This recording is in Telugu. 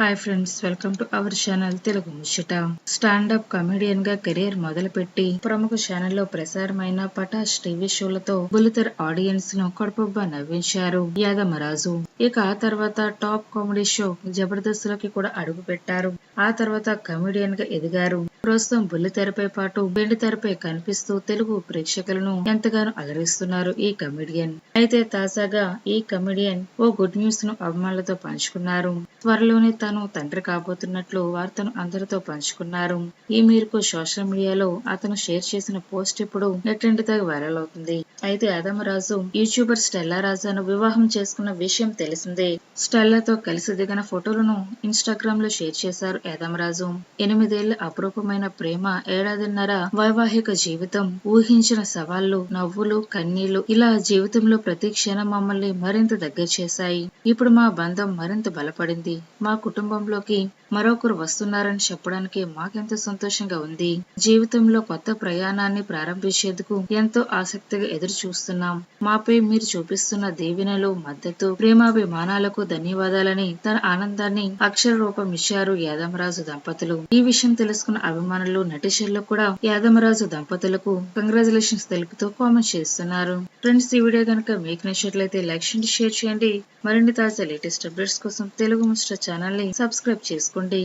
Hi friends welcome to our channel Telugu ముచ్చట స్టాండప్ కమెడియన్గా కెరీర్ మొదలుపెట్టి ప్రముఖ ఛానల్లో ప్రసారమైన పటాష్ టీవీ షోలతో బులితర్ ఆడియన్స్ను కడుపుబ్బా నవ్వించారు యాదమరాజు. ఇక ఆ తర్వాత టాప్ కామెడీ షో జబర్దస్త్లోకి కూడా అడుగు పెట్టారు. ఆ తర్వాత కమెడియన్గా ఎదిగారు. ప్రస్తుతం బుల్లితెరపై పాటు వెండి తెరపై కనిపిస్తూ తెలుగు ప్రేక్షకులను ఎంతగానో అలరిస్తున్నారు ఈ కమెడియన్. అయితే తాజాగా ఈ కమెడియన్ ఓ గుడ్ న్యూస్ను అభిమానులతో పంచుకున్నారు. త్వరలోనే తాను తండ్రి కాబోతున్నట్లు వార్తను అందరితో పంచుకున్నారు. ఈ మేరకు సోషల్ మీడియాలో అతను షేర్ చేసిన పోస్ట్ ఇప్పుడు నెట్టింటితో వైరల్ అవుతుంది. అయితే యాదమరాజు యూట్యూబర్ స్టెల్లా రాజాను వివాహం చేసుకున్న విషయం తెలిసిందే. స్టెల్లాతో కలిసి దిగిన ఫోటోలను ఇన్స్టాగ్రామ్లో షేర్ చేశారు యాదమరాజు ఎనిమిదేళ్ళ అపురూపమైన ప్రేమ ఏడాదిన్నర వైవాహిక జీవితం ఊహించిన సవాళ్ళు నవ్వులు కన్నీళ్ళు ఇలా జీవితంలో ప్రతి క్షణం మమ్మల్ని మరింత దగ్గర చేశాయి. ఇప్పుడు మా బంధం మరింత బలపడింది. మా కుటుంబంలోకి మరొకరు వస్తున్నారని చెప్పడానికి మాకెంతో సంతోషంగా ఉంది. జీవితంలో కొత్త ప్రయాణాన్ని ప్రారంభించేందుకు ఎంతో ఆసక్తిగా ఎదురు చూస్తున్నాం మాపై మీరు చూపిస్తున్న దీవెనలు మద్దతు ప్రేమాభిమానాలకు ధన్యవాదాలని తన ఆనందాన్ని అక్షర రూపం ఇచ్చారు యాదమరాజు దంపతులు. ఈ విషయం తెలుసుకున్న అభిమానులు నటిషర్లు కూడా యాదమరాజు దంపతులకు కంగ్రాచులేషన్స్ తెలుపుతూ కామెంట్ చేస్తున్నారు. ఫ్రెండ్స్ ఈ వీడియో కనుక మీకు నచ్చినట్లయితే లైక్ చేయండి షేర్ చేయండి. మరిన్ని తాజా లేటెస్ట్ అప్డేట్స్ కోసం తెలుగు ముస్టర్ ఛానల్ని సబ్స్క్రైబ్ చేసుకోండి.